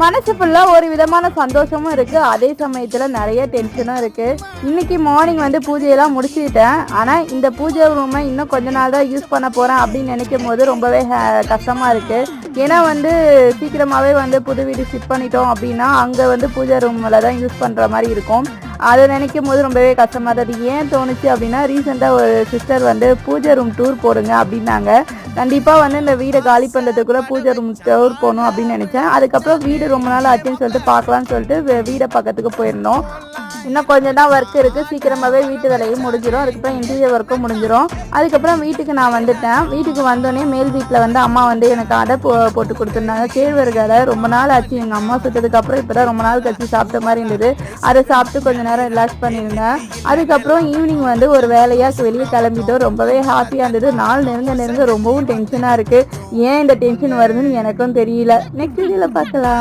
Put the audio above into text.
மனசு ஃபுல்லாக ஒரு விதமான சந்தோஷமும் இருக்குது அதே சமயத்தில் நிறைய டென்ஷனும் இருக்குது இன்னைக்கு மார்னிங் வந்து பூஜையெல்லாம் முடிச்சுக்கிட்டேன் ஆனால் இந்த பூஜை ரூமை இன்னும் கொஞ்ச நாள் தான் யூஸ் பண்ண போகிறேன் அப்படின்னு நினைக்கும் போது ரொம்பவே கஷ்டமாக இருக்குது ஏன்னா வந்து சீக்கிரமாகவே வந்து புது வீடு ஷிஃப்ட் பண்ணிட்டோம் அப்படின்னா அங்கே வந்து பூஜை ரூமில் தான் யூஸ் பண்ணுற மாதிரி இருக்கும். அதை நினைக்கும் போது ரொம்பவே கஷ்டமாக தான் ஏன் தோணுச்சு அப்படின்னா ரீசெண்டாக ஒரு சிஸ்டர் வந்து பூஜை ரூம் டூர் போடுங்க அப்படின்னாங்க. கண்டிப்பாக வந்து இந்த வீடை காலி பண்ணுறதுக்குள்ளே பூஜை ரூம் டூர் போகணும் அப்படின்னு நினச்சேன். அதுக்கப்புறம் வீடு ரொம்ப நாள் ஆச்சுன்னு சொல்லிட்டு பார்க்கலான்னு சொல்லிட்டு வீடை பக்கத்துக்கு போயிருந்தோம். இன்னும் கொஞ்சம் தான் ஒர்க் இருக்குது சீக்கிரமாகவே வீட்டு வேலையும் முடிஞ்சிடும் அதுக்கப்புறம் இன்டீரியர் ஒர்க்கும் முடிஞ்சிடும் அதுக்கப்புறம் வீட்டுக்கு நான் வந்துட்டேன். வீட்டுக்கு வந்தோடனே மேல் வீட்டில் வந்து அம்மா வந்து எனக்கு அடை போ போட்டு கொடுத்துருந்தாங்க. கேழ்வரகு ரொம்ப நாள் ஆச்சு. எங்கள் அம்மா சுட்டதுக்கு இப்போ தான் ரொம்ப நாள் கழிச்சு சாப்பிட்ட மாதிரி இருந்தது. அதை சாப்பிட்டு கொஞ்ச நேரம் ரிலாக்ஸ் பண்ணியிருந்தேன். அதுக்கப்புறம் ஈவினிங் வந்து ஒரு வேலையாக வெளியே கிளம்பிட்டோம். ரொம்பவே ஹாப்பியாக இருந்தது. நாள் நெருங்க நெருங்க ரொம்பவும் டென்ஷனாக இருக்குது ஏன் இந்த டென்ஷன் வருதுன்னு எனக்கும் தெரியல. நெக்ஸ்ட் வீடியோவில் பார்க்கலாம்.